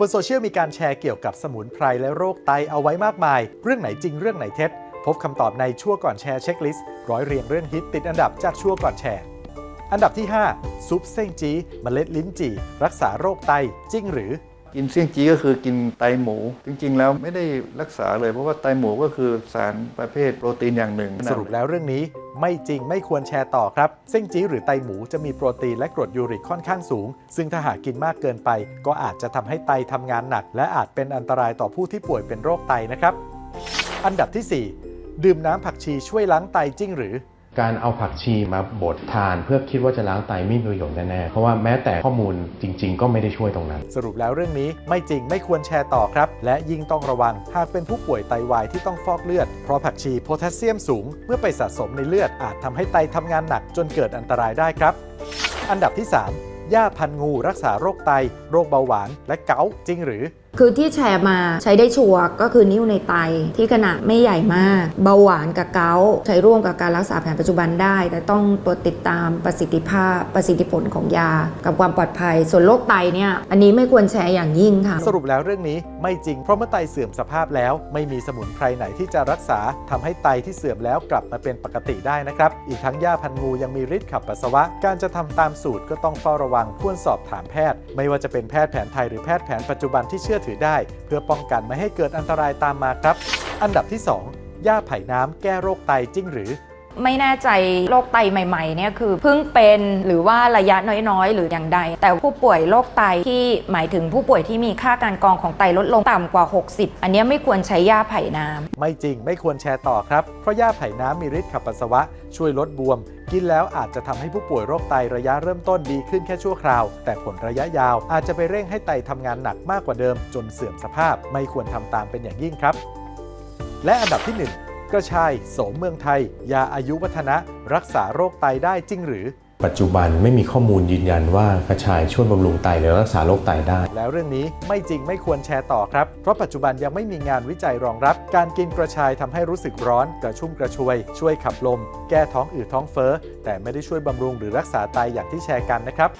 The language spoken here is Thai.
บนโซเชียลมีการแชร์เกี่ยวกับสมุนไพรและโรคไตเอาไว้มากมาย เรื่องไหนจริงเรื่องไหนเท็จ พบคำตอบในชั่วก่อนแชร์เช็คลิสต์ร้อยเรียงเรื่องฮิตติดอันดับจากชั่วก่อนแชร์ อันดับที่ 5 ซุปเส้งจีเมล็ดลิ้นจี่ รักษาโรคไตจริงหรือ กินเสี่ยงจีก็คือกินไตหมู จริงๆ แล้วไม่ได้รักษาเลยเพราะว่าไตหมูก็คือสารประเภทโปรตีนอย่างหนึ่ง สรุปแล้วเรื่องนี้ไม่จริงไม่ควรแชร์ต่อครับ เส้นจี้หรือไตหมูจะมีโปรตีนและกรดยูริกค่อนข้างสูง ซึ่งถ้าหากกินมากเกินไป ก็อาจจะทำให้ไตทำงานหนัก และอาจเป็นอันตรายต่อผู้ที่ป่วยเป็นโรคไตนะครับ อันดับที่ 4 ดื่มน้ำผักชีช่วยล้างไตจริงหรือ การเอาผักชีมาบดทาน เพื่อคิดว่าจะล้างไตไม่มีประโยชน์แน่ๆ เพราะว่าแม้แต่ข้อมูลจริง ๆ ก็ไม่ได้ช่วยตรงนั้น สรุปแล้วเรื่องนี้ไม่จริงไม่ควรแชร์ต่อครับ และยิ่งต้องระวัง หากเป็นผู้ป่วยไตวายที่ต้องฟอกเลือด เพราะผักชีโพแทสเซียมสูง เมื่อไปสะสมในเลือดอาจทำให้ไตทำงานหนักจนเกิดอันตรายได้ครับ อันดับที่3ย่าพันงูรักษาโรคไต โรคเบาหวาน และเกาต์จริงหรือ คือที่แชร์มาใช้ได้ชัวร์ก็คือนิ้วในไตที่ขนาดไม่ใหญ่มาก เบาหวานกับเกาใช้ร่วมกับการรักษาแผนปัจจุบันได้ แต่ต้องตรวจติดตามประสิทธิภาพประสิทธิผลของยา กับความปลอดภัย ส่วนโรคไตเนี่ยอันนี้ไม่ควรแชร์อย่างยิ่งค่ะ สรุปแล้วเรื่องนี้ไม่จริงเพราะเมื่อไตเสื่อมสภาพแล้ว ไม่มีสมุนไพรไหนที่จะรักษาทำให้ไตที่เสื่อมแล้วกลับมาเป็นปกติได้นะครับอีกทั้งหญ้าพันงูยังมีฤทธิ์ขับปัสสาวะ การจะทำตามสูตรก็ต้องเฝ้าระวังควรสอบถามแพทย์ ไม่ว่าจะเป็นแพทย์แผนไทยหรือแพทย์แผนปัจจุบันที่เชื่อถือได้ เพื่อป้องกันไม่ให้เกิดอันตรายตามมาครับ อันดับที่สองหญ้าไผ่น้ำแก้โรคไตจริงหรือ ไม่แน่ใจโรคไตใหม่ๆเนี่ยคือเพิ่งเป็นหรือว่าระยะน้อยๆ หรืออย่างใด แต่ผู้ป่วยโรคไตที่หมายถึงผู้ป่วยที่มีค่าการกรองของไตลดลงต่ำกว่า 60 อันนี้ไม่ควรใช้ยาไผ่น้ำไม่จริงไม่ควรแชร์ต่อครับ เพราะหญ้าไผ่น้ำมีฤทธิ์ขับปัสสาวะ ช่วยลดบวม กินแล้วอาจจะทำให้ผู้ป่วยโรคไตระยะเริ่มต้นดีขึ้นแค่ชั่วคราว แต่ผลระยะยาวอาจจะไปเร่งให้ไตทำงานหนักมากกว่าเดิม จนเสื่อมสภาพ ไม่ควรทำตามเป็นอย่างยิ่งครับ และอันดับที่ 1 กระชายโสมเมืองไทย ยาอายุวัฒนะรักษาโรคไตได้จริงหรือ ปัจจุบันไม่มีข้อมูลยืนยันว่ากระชายช่วยบำรุงไตหรือรักษาโรคไตได้ แล้วเรื่องนี้ไม่จริงไม่ควรแชร์ต่อครับ เพราะปัจจุบันยังไม่มีงานวิจัยรองรับ การกินกระชายทำให้รู้สึกร้อนกระชุ่มกระชวย ช่วยขับลม แก้ท้องอืดท้องเฟ้อแต่ไม่ได้ช่วยบำรุงหรือรักษาไตอย่างที่แชร์กันนะครับ